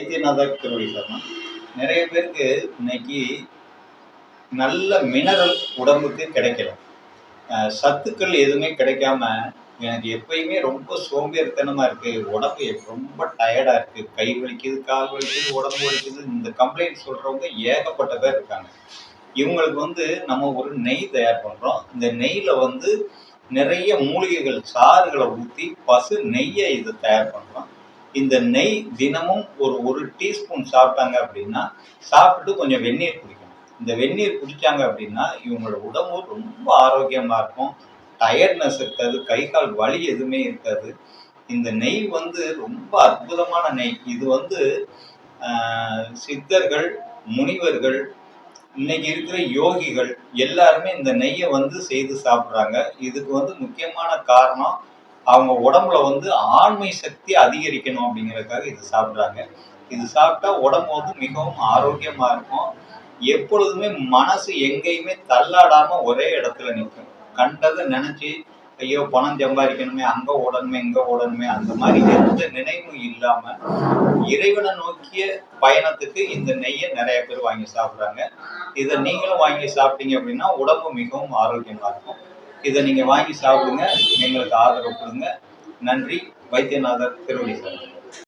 வைத்தியநாதர் திருவடி சர்மா. நிறைய பேருக்கு இன்னைக்கு நல்ல மினரல் உடம்புக்கு கிடைக்கல. சத்துக்கள் எதுவுமே கிடைக்காம எனக்கு எப்பயுமே ரொம்ப சோம்பேறித்தனமா இருக்கு. உடம்பு ரொம்ப டயர்டா இருக்கு. கை வலிக்குது கால் வலிக்குது உடம்பு வலிக்குது. இந்த கம்ப்ளைண்ட் சொல்றவங்க ஏகப்பட்ட பேர் இருக்காங்க. இவங்களுக்கு வந்து நம்ம ஒரு நெய் தயார் பண்றோம். இந்த நெய்யில் வந்து நிறைய மூலிகைகள் சாறுகளை ஊற்றி பசு நெய்யை இதை தயார் பண்றோம். இந்த நெய் தினமும் ஒரு ஒரு டீஸ்பூன் சாப்பிட்டாங்க அப்படின்னா சாப்பிட்டு கொஞ்சம் வெந்நீர் குடிக்கணும். இந்த வெந்நீர் குடித்தாங்க அப்படின்னா இவங்களோட உடம்பு ரொம்ப ஆரோக்கியமாக இருக்கும். டயர்ட்னஸ் இருக்காது கை கால் வலி எதுவுமே இருக்காது. இந்த நெய் வந்து ரொம்ப அற்புதமான நெய். இது வந்து சித்தர்கள் முனிவர்கள் இன்னைக்கு இருக்கிற யோகிகள் எல்லாருமே இந்த நெய்யை வந்து செய்து சாப்பிட்றாங்க. இதுக்கு வந்து முக்கியமான காரணம் அவங்க உடம்புல வந்து ஆண்மை சக்தி அதிகரிக்கணும் அப்படிங்கிறதுக்காக இது சாப்பிட்றாங்க. இது சாப்பிட்டா உடம்பு வந்து மிகவும் ஆரோக்கியமா இருக்கும். எப்பொழுதுமே மனசு எங்கேயுமே தள்ளாடாம ஒரே இடத்துல நிற்கும். கண்டதை நினைச்சு ஐயோ பணம் சம்பாதிக்கணுமே அங்க ஓடணுமே இங்க ஓடணுமே அந்த மாதிரி எந்த நினைவும் இல்லாம இறைவனை நோக்கிய பயணத்துக்கு இந்த நெய்யை நிறைய பேர் வாங்கி சாப்பிட்றாங்க. இதை நீங்களும் வாங்கி சாப்பிட்டீங்க அப்படின்னா உடம்பு மிகவும் ஆரோக்கியமா இருக்கும். இதை நீங்க வாங்கி சாப்பிடுங்க எங்களுக்கு ஆதரவு கொடுங்க. நன்றி. வைத்தியநாதர் திருவடி சார்.